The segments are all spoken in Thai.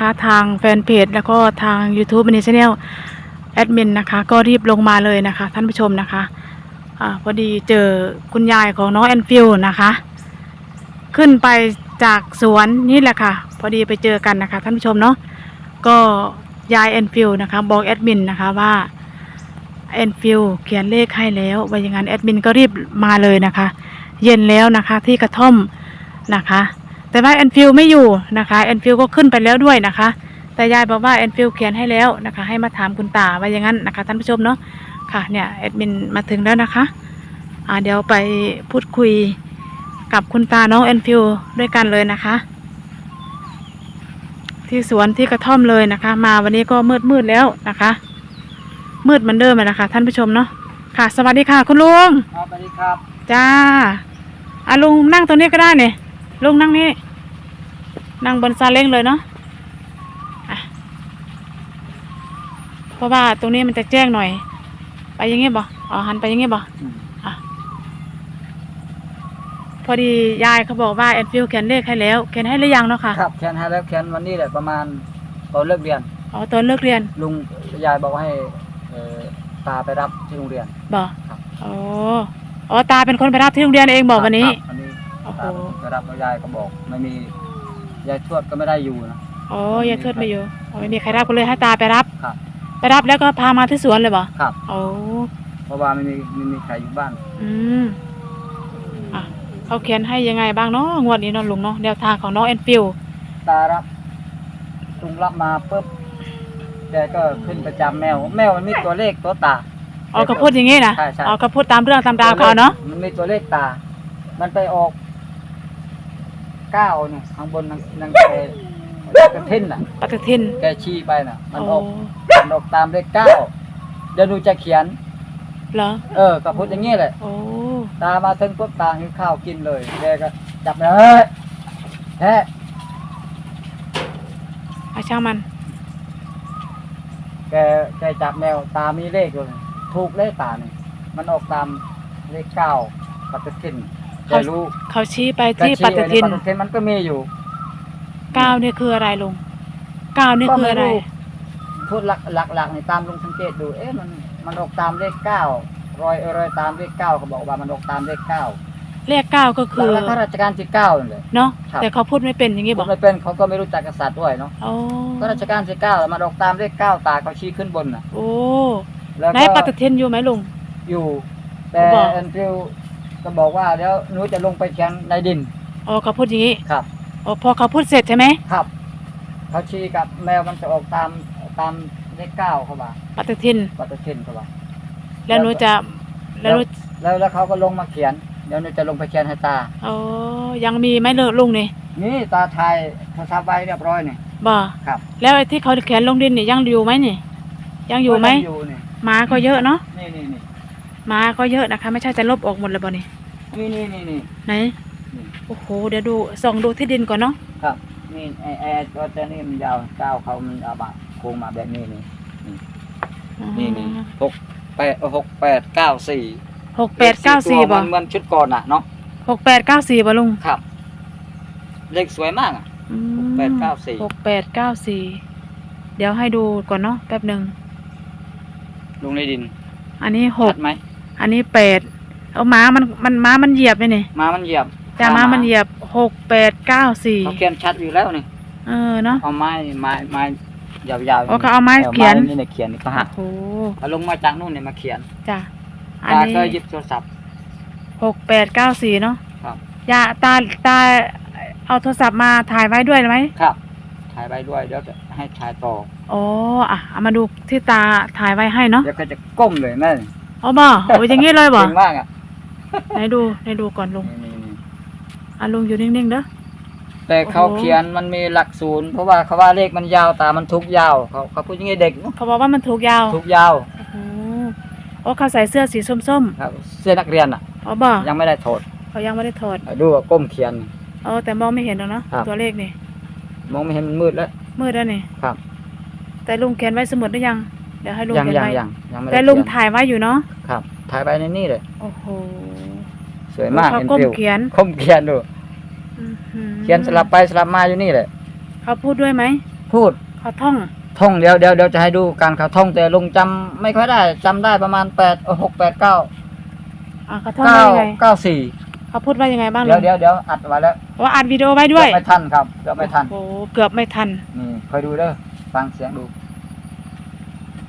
นะคะ ทางแฟนเพจแล้วก็ทาง YouTube มินิชแนลแอดมินนะคะ ก็รีบลงมาเลยนะคะ ท่านผู้ชมนะคะอพอดีเจอคุณยายของน้องแอนฟิลนะคะ ขึ้นไปจากสวนนี่แหละค่ะ พอดีไปเจอกันนะคะ ท่านผู้ชมเนาะก็ยายแอนฟิลนะคะ บอกแอดมินนะคะว่าแอนฟิลเขียนเลขให้แล้วว่าอย่างนั้นแอดมินก็รีบมาเลยนะคะ เย็นแล้วนะคะที่กระท่อมนะคะ แต่ว่าแอนฟิลไม่อยู่นะคะแอนฟิลก็ขึ้นไปแล้วด้วยนะคะ แต่ยายบอกว่าแอนฟิลเขียนให้แล้วนะคะ ให้มาถามคุณตาว่าอย่างนั้นนะคะท่านผู้ชมเนาะค่ะเนี่ยแอดมินมาถึงแล้วนะคะอ่าเดี๋ยวไปพูดคุยกับคุณตาน้องแอนฟิลด้วยกันเลยนะคะ ที่สวนที่กระท่อมเลยนะคะ มาวันนี้ก็มืดมืดๆแล้วนะคะ มืดเหมือนเดิมเลยนะคะ ท่านผู้ชมเนาะค่ะ สวัสดีค่ะ คุณลุงครับสวัสดีครับ จ้าอะลุงนั่งตรงนี้ก็ได้เนี่ย ลุงนั่งนี่ นั่งบนซาเล้งเลยเนาะอะเพราะว่าตรงนี้มันจะแจ้งหน่อย ไปอยังงี้บ่อ๋อหันไปอยังงี้บ่อะพอดียายเขาบอกว่าแอนฟิลเขียนเลขให้แล้วเขียนให้หรือยังเนาะค่ะครับแคนให้แล้วแคนวันนี้แหละประมาณตอนเลิกเรียนอ๋อตอนเลิกเรียน ลุงยายบอกให้เอ่อตาไปรับที่โรงเรียนบ่ครับอ๋ออ๋อตาเป็นคนไปรับที่โรงเรียนเองบอกวันนี้ ครับวันนี้โอ้โหตาไปรับแล้วยายก็บอก ไม่มียายทวดก็ไม่ได้อยู่นะอ๋อยายทวดไม่อยู่อ๋อไม่มีใครรับก็เลยให้ตาไปรับ ครับ ไปรับแล้วก็พามาที่สวนเลยบ่ครับ โอ้เพราะว่าไม่มีไม่มีใครอยู่บ้านอืมอะเขาเขียนให้ยังไงบ้างเนาะงวดนี้เนาะลุงเนาะแนวทางของน้องแอนฟิลตารับลุงรับมาปุ๊บแกก็ขึ้นประจำแมว แมวมันมีตัวเลขตัวตาอ๋อก็พูดอย่างงี้นะใช่ใช่อ๋อก็พูดตามเรื่องตามราวเขาเนาะมันมีตัวเลขตา มันไปออก เก้าเนี่ยข้างบนนางนางแกกระเทินน่ะปฏิทินแกชี้ไปน่ะ มันอโอ้อกมันออกตามเลขเก้าเดี๋ยวหนูจะเขียน เหรอเออก็พูดอย่างนี้แหละ โอ้ตามาถึงปุ๊บตาหิวข้าวกินเลยแกก็จับเลยเฮ้ยแฮะอาช่างมัน แกแกจับแมวตามีเลขอยู่เลยถูกเลขตาเนี่ยมันออกตามเลขเก้าปฏิทิน แกรู้เขาชี้ไปแกที่ชี้ปฏิทินปฏิทินมันก็มีอยู่เก้านี่คืออะไรลุงเก้านี่คืออะไรพูดหลักหลักหลักในตามลงสังเกตดู เอ๊ะมันมันออกตามเลขเก้ารอยเออรอยตามเลขเก้าเขาบอกว่ามันออกตามเลขเก้าเลขเก้าก็คือแล้วข้าราชการที่เก้านั่นเลยเนาะครับแต่เขาพูดไม่เป็นอย่างงี้ผบอมกไม่เป็นเขาก็ไม่รู้จักกษัตริย์ด้วยเนาะโอ้ข้าราชการที่เก้ามันออกตามเลขเก้าตาเขาชี้ขึ้นบนน่ะโอ้แล้วไหนก็ปฏิทินอยู่ไหมลุงอยู่ แต่บอกแอนดริว ก็บอกว่าเดี๋ยวหนูจะลงไปเขียนในดิน อ๋อเขาพูดอย่างงี้ครับ อ๋อพอเขาพูดเสร็จใช่ไหมครับเขาชี้กับแมวมันจะออกตามตามเลขเก้าเขาว่าปฏิทิน ปฏิทินเขาว่าแล้วหนูจะแล้วหนูแล้วแล้วเขาก็ลงมาเขียนเดี๋ยวหนูจะลงไปเขียนให้ตาอ๋อยังมีไหมเลลุงนี่นี่ตาไทยโทรศัพท์ไว้เรียบร้อยนี่บ่ครับ แล้วไอ้ที่เขาเขียนลงดินนี่ยังอยู่ไหมนี่ ยังอยู่ไหมก็งอยู่นี่หมาก็เยอะเนาะนี่นี่นี่ห มาก็เยอะนะคะ ไม่ใช่จะลบออกหมดเลยบ่นี่นี่นี่นี่นี่ไหนนี่โอ้โหเดี๋ยวดูส่องดูที่ดินก่อนเนาะครับนี่ไอ้ไอ้ตัวเจ้านี่มันยาวก้าวเขามันเอามาโค้งมาแบบนี้นี่นี่นี่หกแปดหกแปดเก้าสี่หกแปดเก้าสี่บ่มันเหมือนชุดก่อนน่ะเนาะหกแปดเก้าสี่บ่ลุงครับ เลขสวยมากอะอืมหกแปดเก้าสี่หกแปดเก้าสี่เดี๋ยวให้ดูก่อนเนาะแป๊บหนึ่งลงในดิน อันนี้หกชัดไหม อันนี้แปดเอาม้ามันมันม้ามันเหยียบเลยนี่มามันเหยียบจ้าม้ามันเหยียบหกแปดเก้าสี่เขาเขียนชัดอยู่แล้วนี่เออเนาะเอาไม้ไม้ไม้ยาวๆอ๋อเขาเอาไม้เขียนนี่เนี่ยเขียนนี่ก็หักโอ้โหเอาลงมาจากนู่นเนี่ยมาเขียนจ้ะอันตานี้ก็หยิบโทรศัพท์หกแปดเก้าสี่เนาะครับยาตาตาเอาโทรศัพท์มาถ่ายไว้ด้วยไหมครับ ถ่ายไว้ด้วยเดี๋ยวจะให้ถ่ายต่ออ๋ออะเอามาดูที่ตาถ่ายไว้ให้เนาะเดี๋ยวก็จะก้มเลยแม่ อ๋อบ่โอ้ยอย่างงี้เลยบ่เก่งมากอะไหนดูไหนดูก่อนลุงนี่นี่อะลุงอยู่นิ่งๆเด้อ แต่เขาโอ้โห เขียนมันมีหลักศูนย์เพราะว่าเขาว่าเลขมันยาวตามันทุกยาวเขาเขาพูดอยังไงเด็กเนอะเขาบอกว่ามันถูกยาวทุกยาวโอ้โหโอ้เขาใส่เสื้อสีส้มครับเสื้อนักเรียนอะๆอ๋อบ่ยังไม่ได้ถอดเขายังไม่ได้ถอดดูว่าก้มเขียนอ๋อแต่มองไม่เห็นหรอกเนาะครับ ตัวเลขนี่มองไม่เห็นมันมืดแล้ว มืดแล้วนี่ครับ แต่ลุงเขียนไว้สมุดหรือยัง เดี๋ยวให้ลุงยังเขียนยังไว้ยังยังไม่ได้แต่ลุงเขียนถ่ายไว้อยู่เนาะครับถ่ายไปในนี่เลย โอ้โหสวยมากเขาเห็นก้มฟิวเขียนก้มเขียนดูอื้อหือเขียนสลับไปสลับมาอยู่นี่แหละเขาพูดด้วยไหมพูดเขาท่อง ท่องเดี๋ยวเดี๋ยวเดี๋ยวจะให้ดูการเขาท่องแต่ลุงจำไม่ค่อยได้จำได้ประมาณแปดหกแปดเก้าอ่าเขาท่องเก้าว่ายังไงเก้าสี่เขาพูดว่ายังไงบ้างเดี๋ยวลุงเดี๋ยวเดี๋ยวอัดไว้แล้วว่าอัดวิดีโอไว้ด้วยเกือบไม่ทันครับเกือบไม่ทัน โอ้โหเกือบไม่ทัน นี่คอยดูเด้อฟังเสียงดู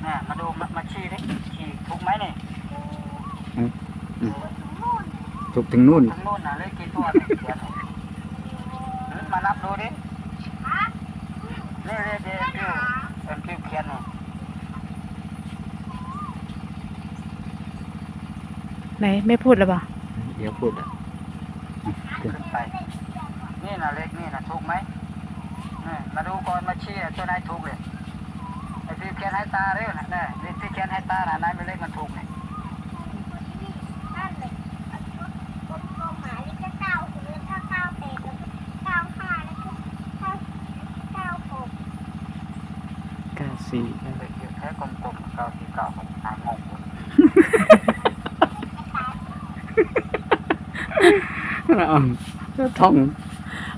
น่มาดูมามาชี้ดิชี้ถูกไหมนี่ถูกถึงนู่นถึงนู่นนะเลขกี่ตัวเนี่ยเขียนหรือมานับดูดินี่เลขเดียวคิวเอ็มคิวเขียนนี่ไหนไม่พูดหรือเปล่าเดี๋ยวพูดอะขึ้นไปนี่นะเลขนี่นะถูกไหมนี่มาดูก่อนมาชี้อะตัวไหนถูกเลย ไอ้ที่เขียนให้ตาเร็วนะเนี่ยนี่ที่เขียนให้ตาน่ะนายไม่เลขมันถูกนี่นั่นเลยกดเข้าหมายเลขก็เก้าหกแล้วก็เก้าแปดแล้วก็เก้าห้าแล้วก็เก้าเก้าหกเก้าสี่เลขเยอะแค่กลมๆเก้าสี่เก้าหกหางงหมดก็ท่อง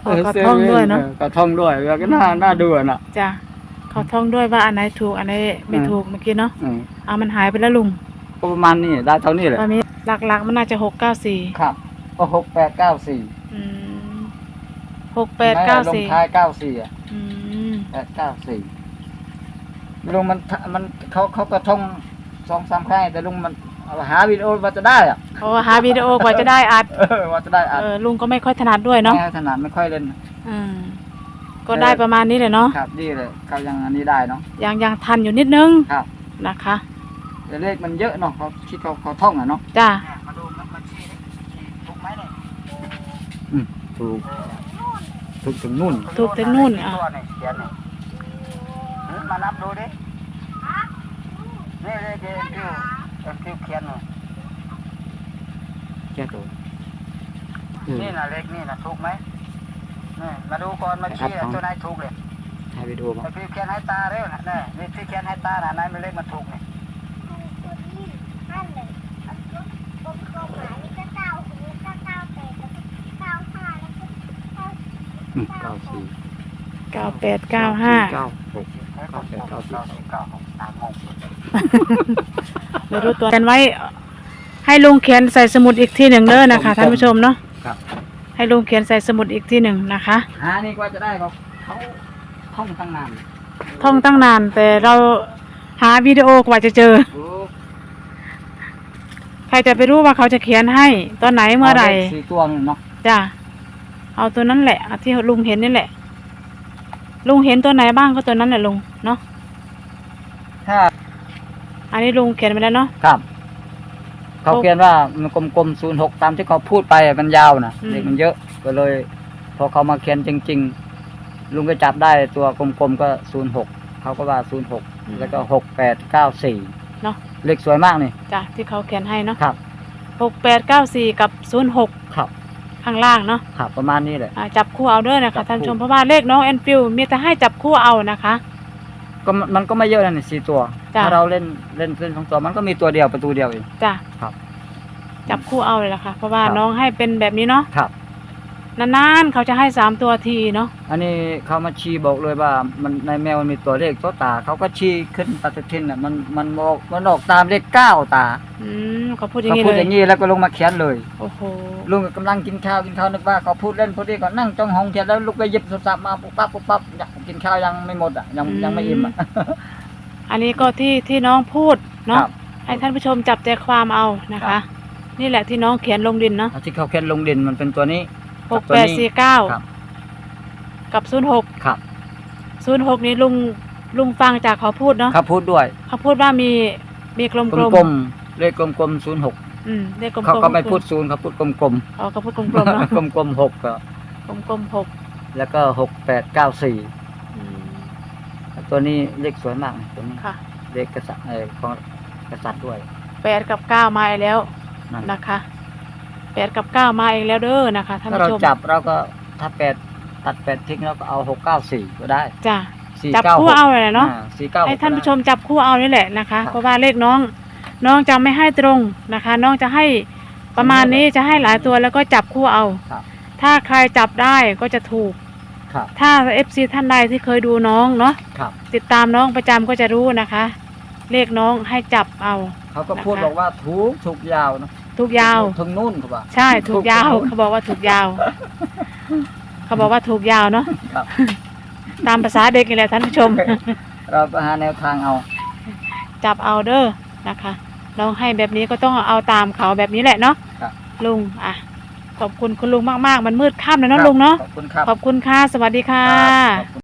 อ๋อเขาท่องด้วยเนาะก็ท่องด้วยแล้วก็น่าน่าดูอะน่ะจ้ะเขาท่องด้วยว่าอันไหนถูกอันไหนไม่อืมถูกเมื่อกี้เนาะอืมอ่ามันหายไปแล้วลุงก็ประมาณนี้ได้เท่านี้แหละตอนนี้หลักๆมันน่าจะหกเก้าสี่ครับ ก็หกแปดเก้าสี่อืมหกแปดเก้าสี่ลงท้ายเก้าสี่อะอืมแปดเก้าสี่ลุงมันมันเขาเขาก็ท่องสองสามครั้งแต่ลุงมันหาวิดีโอว่าจะได้อะเพราะว่าหาวิดีโอกว่าจะได้อัดเออว่าจะได้อัดเออลุงก็ไม่ค่อยถนัดด้วยเนาะแม่ถนัดไม่ค่อยเล่นอืม ก็ได้ประมาณนี้เลยเนาะครับดีเลยเขายังอันนี้ได้เนาะยังยังทันอยู่นิดนึงครับนะคะแต่เลขมันเยอะเนาะเขาคิดเขาเขาท่องอะเนาะจ้ามาดูมันชี้ถูกไหมเนี่ยถูกถูกถึงนู่นถูกถึงนู่นอะตัวเนี่ยเขียนเนี่ยมานับดูดินี่เลขเอ็มคิวเอ็มคิวเขียนเนี่ยเขียนถูกนี่นะเลขนี่นะถูกไหม นี่มาดูก่อนมาชี้ตัวไหนถูกเลยถ่ายวิดีโอไอ้พี่เขียนให้ตาเร็วนะนี่นี่ที่เขียนให้ตาน่ะนายไม่เลขมันถูกนี่ตัวนี้นั่นเลยกดเข้าหมายเลขก็เก้าหกแล้วก็เก้าแปดแล้วก็เก้าห้าแล้วก็เก้าเก้าสี่เก้าแปดเก้าห้าเก้าหก เก้าแปดเก้าสี่ เก้าหกตามงงไม่รู้ตัวกันไว้ ให้ลุงเขียนใส่สมุดอีกที่หนึ่งเด้อนะคะท่านผู้ชมเนาะครับ ให้ลุงเขียนใส่สมุดอีกที่หนึ่งนะคะ หานี่กว่าจะได้เขาเขาท่องตั้งนานท่องตั้งนานแต่เราหาวิดีโอกว่าจะเจอ โอ้ใครจะไปรู้ว่าเขาจะเขียนให้ตอนไหนเมื่อไหร่าลขสี่ตัวนี่เนาะจ้ะเอาตัวนั้นแหละเอาที่ลุงเห็นนี่แหละ ลุงเห็นตัวไหนบ้างก็ตัวนั้นแหละลุงเนาะถ้าอันนี้ลุงเขียนไปแล้วเนาะครับ เขาเขียนว่ามันกลมๆศูนย์หกตามที่เขาพูดไปอะมันยาวนะอืม เด็กมันเยอะก็เลย พอเขามาเขียนจริง ๆ ลุงก็จับได้ตัวกลมๆก็ศูนย์หกเขาก็ว่าศูนย์หกแล้วก็หกแปดเก้าสี่เนาะ เลขสวยมากนี่จ้ะที่เขาเขียนให้เนาะครับหกแปดเก้าสี่กับศูนย์หกครับข้างล่างเนาะครับประมาณนี้แหละ อ่าจับคู่เอาเด้อนะจัคะบคู่ ท่านผู้ชมเพราะว่าเลขน้องแอนฟิลมีแต่ให้จับคู่เอานะคะ ก็มันมันก็ไม่เยอะนะนี่สี่ตัว จ้ะ ถ้าเราเล่นเล่นเล่นสองตัวมันก็มีตัวเดียวประตูเดียวเอง จ้ะครับจับคู่เอาเลยล่ะค่ะ เพราะว่าครับ น้องให้เป็นแบบนี้เนาะครับ นานๆเขาจะให้สามตัวทีเนาะอันนี้เขามาชี้บอกเลยว่า มันในแมวมันมีตัวเลขตัวตา เขาก็ชี้ขึ้นปฏิทินอะมันมันบอกมันออกตามเลขเก้าตาอืมเขาพูดอย่างเขานี้พูดเลอยย่างนี้แล้วก็ลงมาเขียนเลย โอ้โหลุงกำลังกินข้าวกินข้าวนึกว่าเขาพูดเล่นพอดีก็นั่งจ้องห้องเขียนแล้วลุกไปหยิบโทรศัพท์มาปุ๊บปั๊บปุ๊บปั๊บอยากกินข้าวยังไม่หมดอะยังยังไม่อิ่มอะ อันนี้ก็ที่ที่น้องพูดเนาะครับให้ท่านผู้ชมจับใจความเอานะครัคะ บ นี่แหละที่น้องเขียนลงดินเนาะเอาที่เขาเขียนลงดินมันเป็นตัวนี้ หกับกตัวแปดนี้สี่เก้าครับ กับศูนย์หกครับ ศูนย์หกนี้ลุงลุงฟังจากเขาพูดเนาะเขาพูดด้วยเขาพูดว่ามีมีกลมกกลมลมๆเลขกลมๆศูนย์หกอืมเลขกลมๆเขาก็ไม่พูดศูนย์เขาพูดกลมอ๋อเขาพูดกลมๆกลมเนาะกลมๆหกก็กลมกลมหกแล้วก็หกแปดเก้าสี่อืมตัวนี้เลขสวยมากนะตัวนี้ค่ะเลขกษัตริย์เออของกษัตริย์ด้วยแปดกับเก้ามาอีกแล้วนั่นนะคะ แปดกับเก้ามาอีกแล้วเด้อนะคะท่านถ้าเราผู้ชมจับเราก็ถ้าแปดตัดแปดทิ้งเราก็เอาหกเก้าสี่ก็ได้จ้ะสี่จับเก้าคู่เอาเลยเนาะ สี่เก้า ให้ท่านผู้ชมจับคู่เอานี่แหละนะคะเพราะว่าเลขน้องน้องจะไม่ให้ตรงนะคะ น้องจะให้ประมาณนี้จะให้หลายตัวแล้วก็จับคู่เอา ครับ ถ้าใครจับได้ก็จะถูก ครับ ถ้าเอฟซีท่านใดที่เคยดูน้องเนาะครับ ติดตามน้องประจำก็จะรู้นะคะ เลขน้องให้จับเอา เขาก็พูดนะคะบอกว่าถูกถูกยาวนะ ทุกยาว ถึงนู่นเขาบอก ใช่ถูกยาวถูกเขาบอกว่าถูกยาว เขาบอกว่าถูกยาวเนาะครับ ตามภาษาเด็กนี่แหละท่านผู้ชม เราไปหาแนวทางเอา จับเอาเด้อนะคะน้องให้แบบนี้ก็ต้องเอาตามเขาแบบนี้แหละเนาะครับ ลุงอะขอบคุณคุณลุงมากๆ มันมืดค่ำแล้วเนาะลุงเนาะขอบคุณครับขอบคุณค่ะสวัสดีค่ะครับขอบคุณ